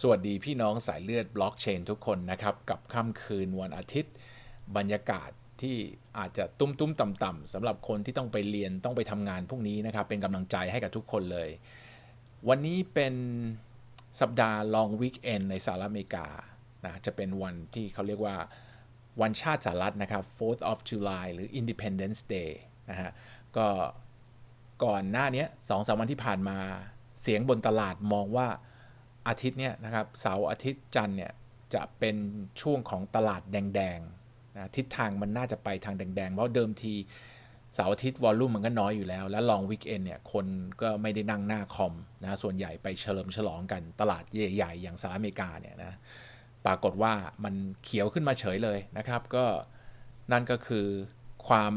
สวัสดีพี่น้องสายเลือดบล็อกเชนทุกคนนะครับ กับค่ำคืนวันอาทิตย์ บรรยากาศที่อาจจะตุ้มตุ้มต่ำต่ำสำหรับคนที่ต้องไปเรียนต้องไปทำงานพวกนี้นะครับ เป็นกำลังใจให้กับทุกคนเลย วันนี้เป็นสัปดาห์ long weekend ในสหรัฐอเมริกานะจะเป็นวันที่เขาเรียกว่าวันชาติสหรัฐนะครับ 4th of July หรือ Independence Day นะฮะก็ก่อนหน้านี้สองสามวันที่ผ่านมาเสียงบนตลาดมองว่า อาทิตย์เนี้ยนะครับเสาร์อาทิตย์จันทร์เนี่ยจะเป็นช่วงของตลาดแดงๆนะทิศทางมันน่าจะไปทางแดงๆเพราะเดิมทีเสาร์อาทิตย์วอลลุ่มมันก็น้อยอยู่แล้ว และลองวิกเอนเนี่ยคนก็ไม่ได้นั่งหน้าคอมนะส่วนใหญ่ไปเฉลิมฉลองกันตลาดใหญ่ๆ อย่างสหรัฐอเมริกาเนี่ยนะปรากฏว่ามันเขียวขึ้นมาเฉยเลยนะครับ ก็นั่นก็คือความ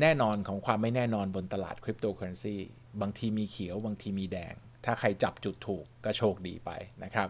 แน่นอนของความไม่แน่นอนบนตลาดคริปโตเคอเรนซีบางทีมีเขียวบางทีมีแดง ถ้าใครจับจุดถูกก็โชคดีไปนะครับ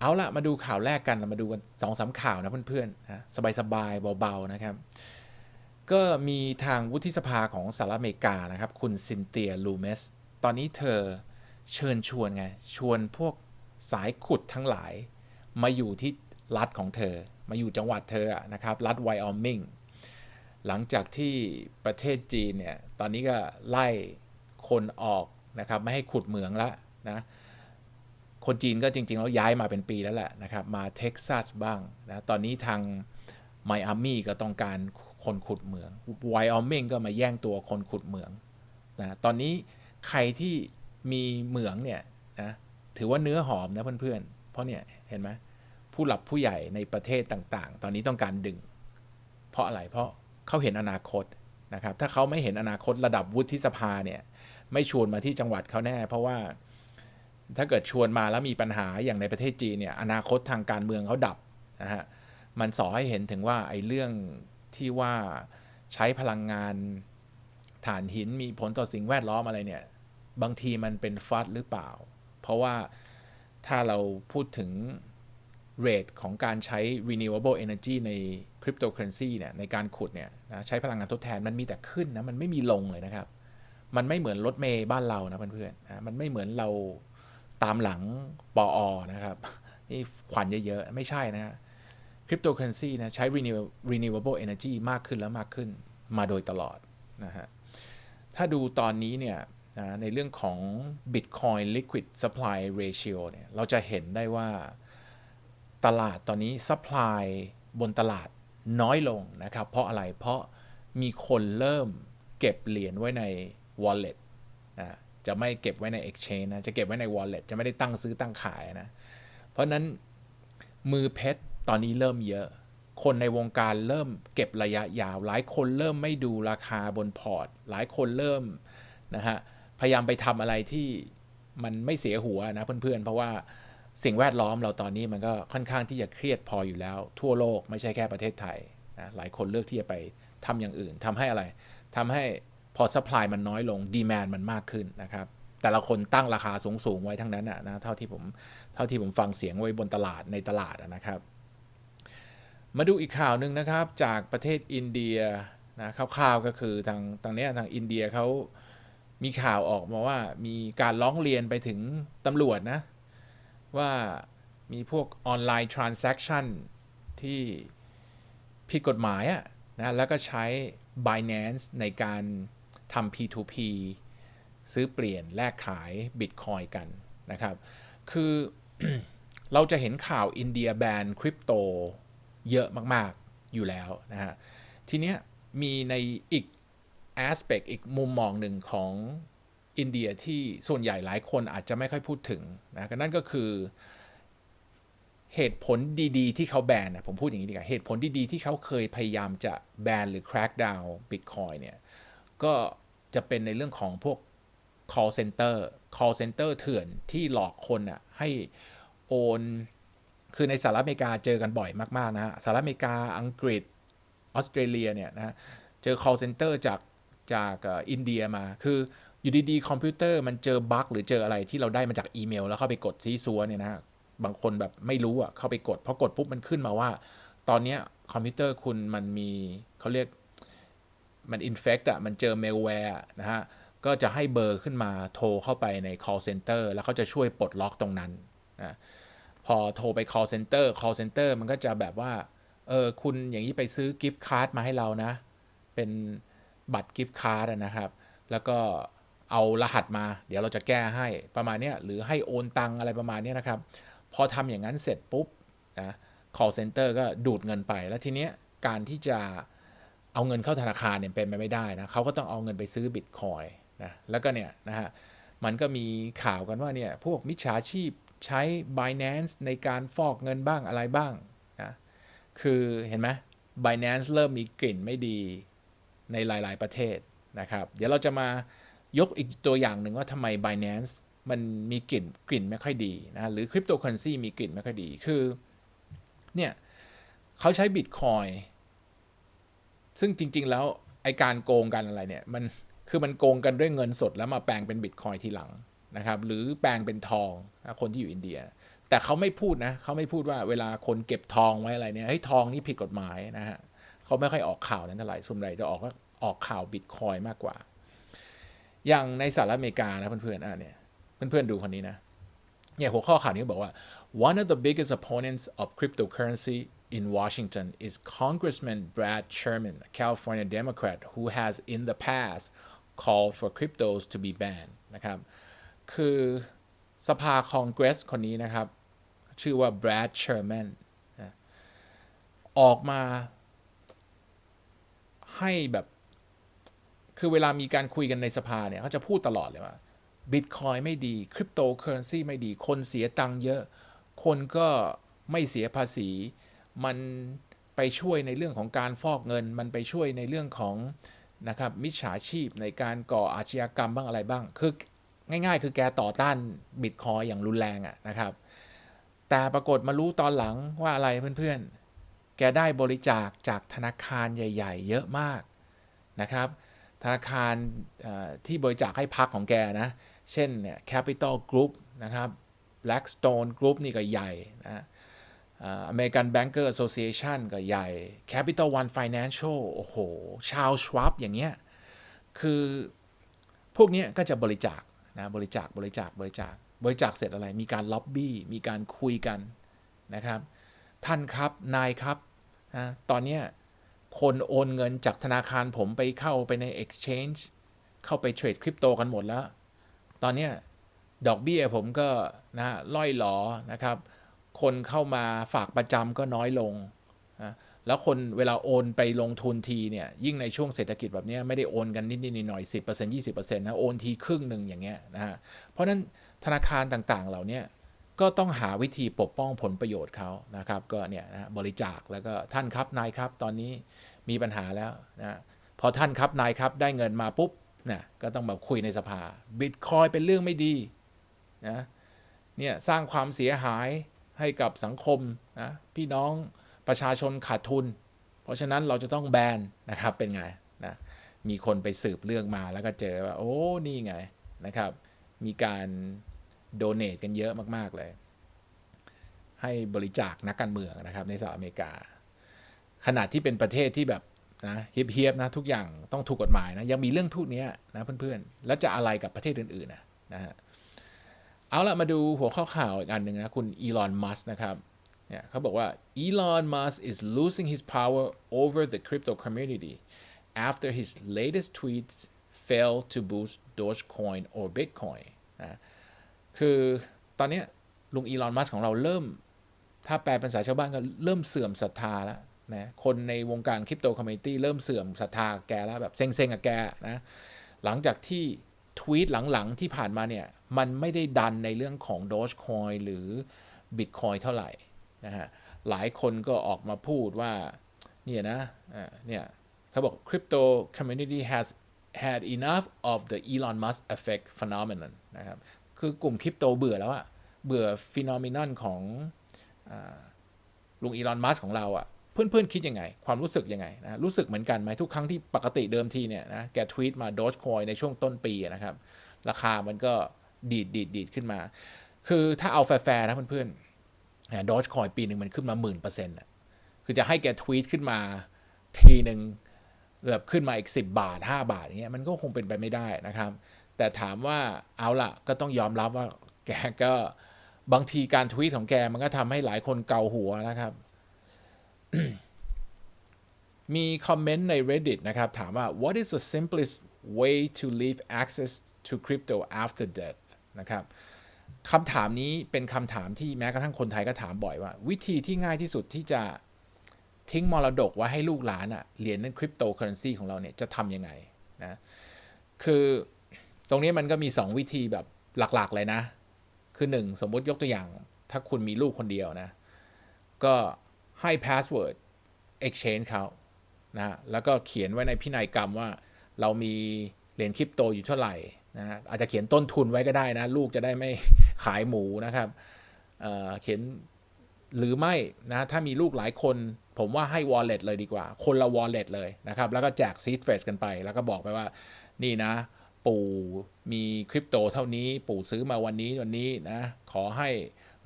เอาละมาดูข่าวแรกกันเรามาดูกันสองสามข่าวนะเพื่อนๆนะสบายๆเบาๆนะครับ ก็มีทางวุฒิสภาของสหรัฐอเมริกานะครับ คุณซินเตียลูเมสตอนนี้เธอเชิญชวนไง ชวนพวกสายขุดทั้งหลาย มาอยู่ที่รัฐของเธอ มาอยู่จังหวัดเธอนะครับ รัฐไวออมมิงหลังจากที่ประเทศจีนเนี่ย ตอนนี้ก็ไล่คนออก นะครับ ไม่ให้ขุดเหมืองละนะคนจีนก็จริง ๆ แล้วย้ายมาเป็นปีแล้วแหละนะครับ มาเท็กซัสบ้างนะตอนนี้ทางไมอามี่ก็ต้องการคนขุดเหมืองไวออมมิงก็มาแย่งตัวคนขุดเหมืองนะตอนนี้ใครที่มีเหมืองเนี่ยนะถือว่าเนื้อหอมนะเพื่อนๆ เพราะเนี่ยเห็นไหมผู้หลักผู้ใหญ่ในประเทศต่างๆ ตอนนี้ต้องการดึง เพราะอะไรเพราะเขาเห็นอนาคตนะครับถ้าเขาไม่เห็นอนาคตระดับวุฒิสภาเนี่ย ไม่ชวนมาที่จังหวัดเขาแน่ เพราะว่าถ้าเกิดชวนมาแล้วมีปัญหาอย่างในประเทศจีนเนี่ยอนาคตทางการเมืองเขาดับนะฮะมันสอให้เห็นถึงว่าไอ้เรื่องที่ว่าใช้พลังงานถ่านหินมีผลต่อสิ่งแวดล้อมอะไรเนี่ยบางทีมันเป็นฟัดหรือเปล่า เพราะว่าถ้าเราพูดถึงเรทของการใช้ renewable energy ใน cryptocurrency เนี่ยในการขุดเนี่ยนะใช้พลังงานทดแทนมันมีแต่ขึ้นนะ มันไม่มีลงเลยนะครับ มันไม่เหมือนรถเมย์บ้านเรานะเพื่อนๆนะมันไม่เหมือนเราตามหลังปออนะครับนี่ควันเยอะๆ ไม่ใช่นะคริปโตเคอเรนซีนะใช้ renew- renewable energy มากขึ้นแล้วมากขึ้นมาโดยตลอดนะฮะถ้าดูตอนนี้เนี่ยนะในเรื่องของ Bitcoin liquid supply ratio เนี่ยเราจะเห็นได้ว่าตลาดตอนนี้ supply บนตลาดน้อยลงนะครับ เพราะอะไรเพราะมีคนเริ่มเก็บเหรียญไว้ใน wallet นะจะไม่เก็บไว้ใน exchange นะ จะเก็บไว้ใน wallet จะไม่ได้ตั้งซื้อตั้งขายนะ เพราะฉะนั้นมือเพชรตอนนี้เริ่มเยอะ คนในวงการเริ่มเก็บระยะยาว หลายคนเริ่มไม่ดูราคาบนพอร์ต หลายคนเริ่มนะฮะ พยายามไปทำอะไรที่มันไม่เสียหัวนะเพื่อนๆ เพราะว่าสิ่งแวดล้อมเราตอนนี้มันก็ค่อนข้างที่จะเครียดพออยู่แล้ว ทั่วโลกไม่ใช่แค่ประเทศไทยนะหลายคนเลือกที่จะไปทำอย่างอื่นทำให้อะไรทำให้ พอ supply มันน้อยลง demand มันมากขึ้นนะครับ แต่ละคนตั้งราคาสูงๆไว้ทั้งนั้นนะนะเท่าที่ผมเท่าที่ผมฟังเสียงไว้บนตลาดในตลาดนะครับ มาดูอีกข่าวหนึ่งนะครับจากประเทศอินเดียนะคร่าวๆก็คือทางทางนี้ทางอินเดียเขามีข่าวออกมาว่ามีการร้องเรียนไปถึงตำรวจนะ ว่ามีพวกออนไลน์ทราน s a c t i o n ที่ผิดกฎหมายอะนะแล้วก็ใช้ Binance ในการ ทำ P2P ซื้อเปลี่ยนแลกขาย Bitcoin กันนะครับ คือเราจะเห็นข่าวอินเดียแบนคริปโตเยอะมาก ๆ อยู่แล้วนะฮะ ทีเนี้ยมีในอีก aspect อีกมุมมองหนึ่งของอินเดียที่ส่วนใหญ่หลายคนอาจจะไม่ค่อยพูดถึงนะก็นั่นก็คือเหตุผลดีๆ ที่เขาแบนนะผมพูดอย่างนี้ดีกว่าเหตุผลดีๆ ที่เขาเคยพยายามจะแบนหรือ crack down Bitcoin เนี่ย ก็จะเป็นในเรื่องของพวก call center call center เถื่อนที่หลอกคนอะให้โอน คือในสหรัฐอเมริกาเจอกันบ่อยมาก ๆนะฮะสหรัฐอเมริกาอังกฤษออสเตรเลียเนี่ยนะเจอ call center จากจากอินเดียมาคืออยู่ดีๆ คอมพิวเตอร์มันเจอบั๊กหรือเจออะไรที่เราได้มาจากอีเมล แล้วเข้าไปกดซีซัวเนี่ยนะบางคนแบบไม่รู้อะเข้าไปกดพอกดปุ๊บมันขึ้นมาว่า ตอนนี้คอมพิวเตอร์คุณมันมีเขาเรียก มันอินเฟกต์อะมันเจอเมลแวร์นะฮะก็จะให้เบอร์ขึ้นมาโทรเข้าไปใน call center แล้วเขาจะช่วยปลดล็อกตรงนั้นนะพอโทรไป call center call center มันก็จะแบบว่าเออคุณอย่างนี้ไปซื้อกิฟต์การ์ดมาให้เรานะ เป็นบัตรกิฟต์การ์ดนะครับ แล้วก็เอารหัสมา เดี๋ยวเราจะแก้ให้ประมาณนี้หรือให้โอนตังอะไรประมาณนี้นะครับ พอทำอย่างนั้นเสร็จปุ๊บนะ call center ก็ดูดเงินไปแล้วทีเนี้ยการที่จะ เอาเงินเข้าธนาคารเนี่ยเป็นไปไม่ได้นะเขาก็ต้องเอาเงินไปซื้อบิตคอยนะแล้วก็เนี่ยนะฮะมันก็มีข่าวกันว่าเนี่ยพวกมิจฉาชีพใช้ Binance ในการฟอกเงินบ้างอะไรบ้างนะคือเห็นไหม Binance เริ่มมีกลิ่นไม่ดีในหลาย ๆ ประเทศนะครับ เดี๋ยวเราจะมายกอีกตัวอย่างหนึ่งว่าทำไม Binance มันมีกลิ่นกลิ่นไม่ค่อยดีนะหรือคริปโตเคอเรนซีมีกลิ่นไม่ค่อยดีคือเนี่ยเขาใช้ Bitcoin ซึ่งจริง ๆ แล้วไอการโกงกันอะไรเนี่ยมันคือมันโกงกันด้วยเงินสดแล้วมาแปลงเป็นบิตคอยทีหลังนะครับหรือแปลงเป็นทองคนที่อยู่อินเดีย แต่เขาไม่พูดนะเขาไม่พูดว่าเวลาคนเก็บทองไว้อะไรเนี่ยเฮ้ยทองนี่ผิดกฎหมายนะฮะเขาไม่ค่อยออกข่าวนั้นเท่าไหร่ส่วนใหญ่จะออกออกข่าวบิตคอยมากกว่า อย่างในสหรัฐอเมริกานะเพื่อนๆอะเนี่ยเพื่อนๆดูคนนี้นะเนี่ยหัวข้อข่าวนี้บอกว่า one of the biggest opponents of cryptocurrency in Washington is Congressman Brad Sherman, a California Democrat who has in the past called for cryptos to be banned นะครับ คือสภาคองเกรสคนนี้นะครับ ชื่อว่า Brad Sherman นออกมาให้แบบ คือเวลามีการคุยกันในสภาเนี่ยเขาจะพูดตลอดเลยว่าบิตคอยไม่ดีคริปโตเคอเรนซีไม่ดี คนเสียตังค์เยอะ คนก็ไม่เสียภาษี มันไปช่วยในเรื่องของการฟอกเงิน มันไปช่วยในเรื่องของนะครับมิจฉาชีพในการก่ออาชญากรรมบ้างอะไรบ้าง คือง่าย ๆ คือแกต่อต้านบิตคอยอย่างรุนแรงอะนะครับ แต่ปรากฏมารู้ตอนหลังว่าอะไรเพื่อนๆ แกได้บริจาคจากธนาคารใหญ่ ๆ เยอะมากนะครับ ธนาคารที่บริจาคให้พักของแกนะ เช่นเนี่ย Capital Group นะครับ Blackstone Group นี่ก็ใหญ่นะ อเมริกันแบงเกอร์ Association ก็ใหญ่ Capital One Financial โอ้โห ชาวชวับอย่างเงี้ย คือพวกนี้ก็จะบริจาคนะบริจาคบริจาคบริจาคบริจาคเสร็จอะไร มีการล็อบบี้ มีการคุยกันนะครับ ท่านครับ นายครับนะตอนนี้คนโอนเงินจากธนาคารผมไปเข้าไปใน Exchange เข้าไปเทรดคริปโตกันหมดแล้ว ตอนนี้ดอกเบี้ยผมก็นะล่อยหลอนะครับ คนเข้ามาฝากประจำก็น้อยลงนะแล้วคนเวลาโอนไปลงทุนทีเนี่ยยิ่งในช่วงเศรษฐกิจแบบนี้ไม่ได้โอนกันนิดๆหน่อยๆ10% 20%นต์ยี่สิบเปอร์เซ็นต์นะโอนทีครึ่งหนึ่งอย่างเงี้ยนะฮะเพราะนั้นธนาคารต่างๆ เหล่านี้ก็ต้องหาวิธีปกป้องผลประโยชน์เขานะครับก็เนี่ยนะบริจาคแล้วก็ท่านครับนายครับตอนนี้มีปัญหาแล้วนะพอท่านครับนายครับได้เงินมาปุ๊บนะก็ต้องมาคุยในสภาบิตคอยเป็นเรื่องไม่ดีนะเนี่ยสร้างความเสียหาย ให้กับสังคมนะพี่น้องประชาชนขาดทุน เพราะฉะนั้นเราจะต้องแบนนะครับเป็นไงนะมีคนไปสืบเรื่องมาแล้วก็เจอว่าโอ้นี่ไงนะครับมีการโดเนทกันเยอะมากๆเลย ให้บริจาคนักการเมืองนะครับในสหรัฐอเมริกา ขนาดที่เป็นประเทศที่แบบนะเฮียบๆนะทุกอย่างต้องถูกกฎหมายนะยังมีเรื่องพวกนี้นะเพื่อนๆ แล้วจะอะไรกับประเทศอื่นๆนะนะฮะ เอาละมาดูหัวข้อข่าวอีกอันหนึ่งนะคุณอีลอนมัสนะครับเนี่ยเขาบอกว่า Elon Musk is losing his power over the crypto community after his latest tweets fail to boost Dogecoin or Bitcoin นะคือตอนนี้ลุงอีลอนมัสของเราเริ่ม ถ้าแปลเป็นภาษาชาวบ้านก็เริ่มเสื่อมศรัทธาแล้วนะคนในวงการคริปโตคอมมิตี้เริ่มเสื่อมศรัทธาแกแล้วแบบเซ็งๆกับแกนะหลังจากที่ ทวีตหลังๆ ที่ผ่านมาเนี่ย มันไม่ได้ดันในเรื่องของ Dogecoin หรือ Bitcoin เท่าไหร่นะฮะหลายคนก็ออกมาพูดว่า เนี่ยนะเนี่ยเขาบอก crypto community has had enough of the Elon Musk effect phenomenon นะครับ คือกลุ่มคริปโตเบื่อแล้วอะเบื่อฟีนอมินอนของลุงอีลอน มัสของเราอะ เพื่อนๆคิดยังไง ความรู้สึกยังไงนะรู้สึกเหมือนกันไหมทุกครั้งที่ปกติเดิมทีเนี่ยนะแกทวีตมา Dogecoin ในช่วงต้นปีนะครับ ราคามันก็ดีดดีดดีดขึ้นมา คือถ้าเอาแฟร์นะเพื่อนๆดอจคอยปีหนึ่งมันขึ้นมาหมื่นเปอร์เซ็นต์คือจะให้แกทวีตขึ้นมาทีหนึ่งแบบขึ้นมาอีก 10 บาท 5 บาทอย่างเงี้ยมันก็คงเป็นไปไม่ได้นะครับ แต่ถามว่าเอาล่ะก็ต้องยอมรับว่าแกก็บางทีการทวีตของแกมันก็ทำให้หลายคนเกาหัวนะครับ มีคอมเมนต์ใน Reddit นะครับ ถามว่า what is the simplest way to leave access to crypto after death นะครับคำถามนี้เป็นคำถามที่แม้กระทั่งคนไทยก็ถามบ่อยว่า วิธีที่ง่ายที่สุดที่จะทิ้งมรดกไว้ให้ลูกหลานอะเหรียญนั้นคริปโตเคอเรนซีของเราเนี่ยจะทำยังไงนะคือตรงนี้มันก็มี 2 วิธีแบบหลักๆเลยนะ คือ 1 สมมติยกตัวอย่าง ถ้าคุณมีลูกคนเดียวนะ ก็ ให้ password exchange เขานะ แล้วก็เขียนไว้ในพินัยกรรมว่าเรามีเหรียญคริปโตอยู่เท่าไหร่นะอาจจะเขียนต้นทุนไว้ก็ได้นะ ลูกจะได้ไม่ขายหมูนะครับเเขียนหรือไม่นะถ้ามีลูกหลายคนผมว่าให้ wallet เลยดีกว่า คนละ wallet เลยนะครับ แล้วก็แจก seed phrase กันไป แล้วก็บอกไปว่านี่นะ ปู่มีคริปโตเท่านี้ ปู่ซื้อมาวันนี้วันนี้นะ ขอให้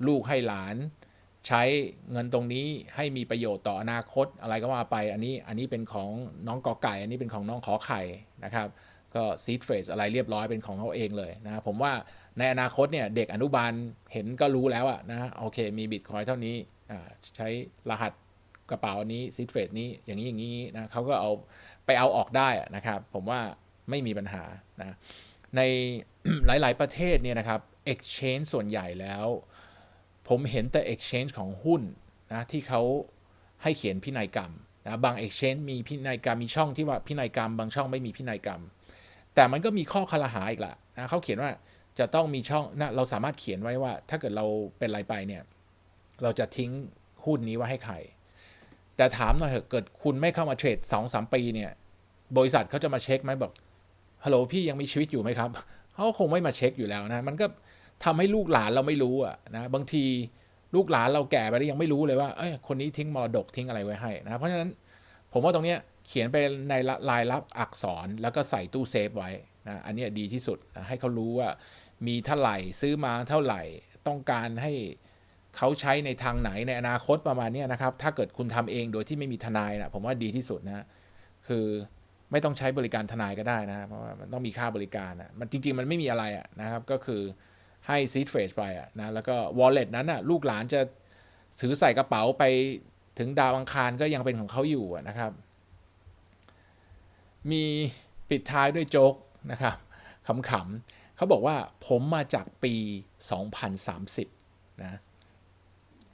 ลูกให้หลาน ใช้เงินตรงนี้ให้มีประโยชน์ต่ออนาคตอะไรก็ว่าไปอันนี้อันนี้เป็นของน้องกอไก่ อันนี้เป็นของน้องขอไข่นะครับก็ seed phrase อะไรเรียบร้อยเป็นของเขาเองเลยนะผมว่าในอนาคตเนี่ยเด็กอนุบาลเห็นก็รู้แล้วอะนะโอเคมีบิตคอยเท่านี้ใช้รหัสกระเป๋านี้ซิทเฟดนี้อย่างนี้อย่างนี้นะเขาก็เอาไปเอาออกได้นะครับ ผมว่าไม่มีปัญหานะในหลาย ๆ ประเทศเนี่ยนะครับ exchange ส่วนใหญ่แล้ว ผมเห็นแต่ exchange ของหุ้นนะที่เขาให้เขียนพินัยกรรมนะบาง exchange มีพินัยกรรมมีช่องที่ว่าพินัยกรรม บางช่องไม่มีพินัยกรรม แต่มันก็มีข้อคลหาอีกละนะเขาเขียนว่าจะต้องมีช่องนะเราสามารถเขียนไว้ว่า ถ้าเกิดเราเป็นอะไรไปเนี่ยเราจะทิ้งหุ้นนี้ไว้ให้ใคร แต่ถามหน่อยเถอะเกิดคุณไม่เข้ามาเทรดสองสามปีเนี่ยบริษัทเขาจะมาเช็คไหมบอกฮัลโหลพี่ยังมีชีวิตอยู่ไหมครับเขาคงไม่มาเช็คอยู่แล้วนะ มันก็ ทำให้ลูกหลานเราไม่รู้อะนะบางทีลูกหลานเราแก่ไปแล้วยังไม่รู้เลยว่าเอ้ยคนนี้ทิ้งมรดกทิ้งอะไรไว้ให้นะเพราะฉะนั้นผมว่าตรงเนี้ยเขียนไปในลายลับอักษรแล้วก็ใส่ตู้เซฟไว้นะอันนี้ดีที่สุดนะให้เขารู้ว่ามีเท่าไหร่ซื้อมาเท่าไหร่ต้องการให้เขาใช้ในทางไหนในอนาคตประมาณนี้นะครับ ถ้าเกิดคุณทำเองโดยที่ไม่มีทนายนะผมว่าดีที่สุดนะคือไม่ต้องใช้บริการทนายก็ได้นะเพราะว่ามันต้องมีค่าบริการนะมันจริง ๆ มันไม่มีอะไรนะครับก็คือ ให้ซีดเฟสไปอะนะแล้วก็วอลเล็ตนั้นอะลูกหลานจะถือใส่กระเป๋าไปถึงดาวอังคารก็ยังเป็นของเขาอยู่นะครับ มีปิดท้ายด้วยโจ๊กนะครับขำๆเขาบอกว่าผมมาจากปี 2030 นะ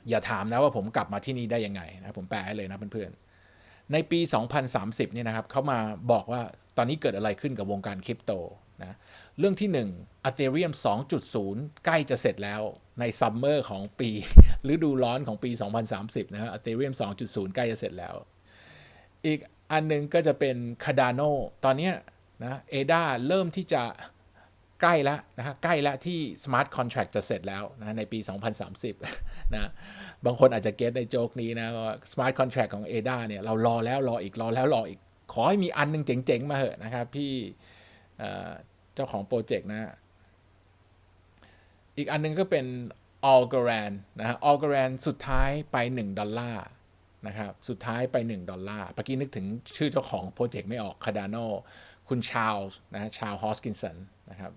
อย่าถามนะว่าผมกลับมาที่นี่ได้ยังไงนะผมแปลให้เลยนะเพื่อนๆ ในปี 2030 เนี่ยนะครับเขามาบอกว่าตอนนี้เกิดอะไรขึ้นกับวงการคริปโต นะเรื่องที่ 1 Ethereum 2.0 ใกล้จะเสร็จแล้วในซัมเมอร์ของปีฤดูร้อนของปี 2030 นะฮะ Ethereum 2.0 ใกล้จะเสร็จแล้ว อีกอันนึงก็จะเป็น Cardano ตอนนี้นะเอดาเริ่มที่จะใกล้แล้วนะฮะใกล้แล้วที่ smart contract จะเสร็จแล้วนะในปี 2030 นะบางคนอาจจะเก็ตในโจกนี้นะว่า smart contract ของ ADA เนี่ยเรารอแล้วรออีกรอแล้วรออีก ขอให้มีอันนึงเจ๋ง ๆ มาเหอะนะครับ พี่ จ้าของโปรเจกต์นะ อีกอันนึงก็เป็น Algorand นะฮะ Algorand สุดท้ายไป 1 ดอลลาร์นะครับ สุดท้ายไป 1 ดอลลาร์เมื่อกี้นึกถึงชื่อเจ้าของโปรเจกต์ไม่ออก Cardano คุณชาลส์นะชาลฮอสกินสันนะครับ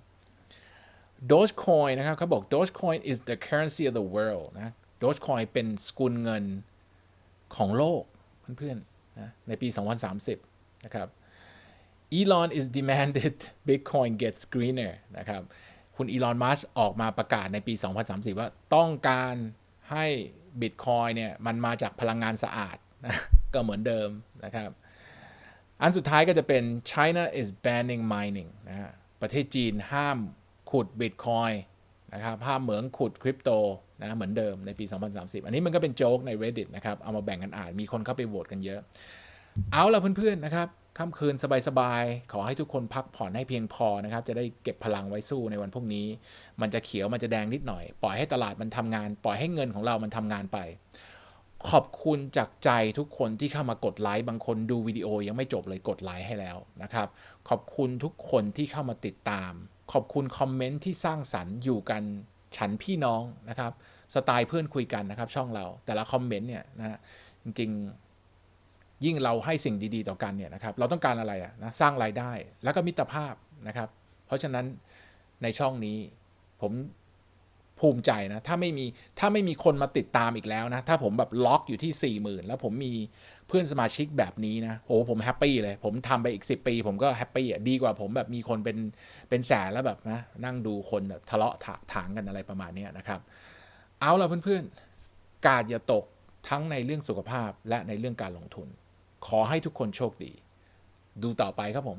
Dogecoin นะครับเขาบอก Dogecoin is the currency of the world นะ Dogecoin เป็นสกุลเงินของโลกเพื่อนๆนะในปี 2030 นะครับ Elon is demanded Bitcoin gets greener นะครับ คุณอีลอนมัสออกมาประกาศในปี 2030 ว่าต้องการให้ Bitcoin เนี่ยมันมาจากพลังงานสะอาดนะก็เหมือนเดิมนะครับ อันสุดท้ายก็จะเป็น China is banning mining นะประเทศจีนห้ามขุดบิตคอยนะครับภาพเหมืองขุดคริปโตนะเหมือนเดิมในปี 2030 อันนี้มันก็เป็นโจ๊กใน Reddit นะครับ เอามาแบ่งกันอ่าน มีคนเข้าไปโหวตกันเยอะ เอาละเพื่อนๆนะครับ ค่ำคืนสบายๆ ขอให้ทุกคนพักผ่อนให้เพียงพอนะครับ จะได้เก็บพลังไว้สู้ในวันพรุ่งนี้ มันจะเขียวมันจะแดงนิดหน่อย ปล่อยให้ตลาดมันทำงาน ปล่อยให้เงินของเรามันทำงานไป ขอบคุณจากใจทุกคนที่เข้ามากดไลค์บางคนดูวิดีโอยังไม่จบเลยกดไลค์ให้แล้วนะครับ ขอบคุณทุกคนที่เข้ามาติดตาม ขอบคุณคอมเมนต์ที่สร้างสรรค์อยู่กันฉันพี่น้องนะครับ สไตล์เพื่อนคุยกันนะครับ ช่องเรา แต่ละคอมเมนต์เนี่ยนะจริงๆ ยิ่งเราให้สิ่งดีๆต่อกันเนี่ยนะครับเราต้องการอะไรอะนะสร้างรายได้แล้วก็มิตรภาพนะครับ เพราะฉะนั้นในช่องนี้ผมภูมิใจนะถ้าไม่มีถ้าไม่มีคนมาติดตามอีกแล้วนะถ้าผมแบบล็อกอยู่ที่ 4 0,000 แล้วผมมีเพื่อนสมาชิกแบบนี้นะโอ้ผมแฮปปี้เลย ผมทำไปอีก 10 ปี ผมก็แฮปปี้อะดีกว่าผมแบบมีคนเป็นเป็นแสนแล้วแบบนะนั่งดูคนแบบทะเลาะถาถางกันอะไรประมาณนี้นะครับ เอาละเพื่อนๆกาดอย่าตกทั้งในเรื่องสุขภาพและในเรื่องการลงทุน ขอให้ทุกคนโชคดี ดูต่อไปครับผม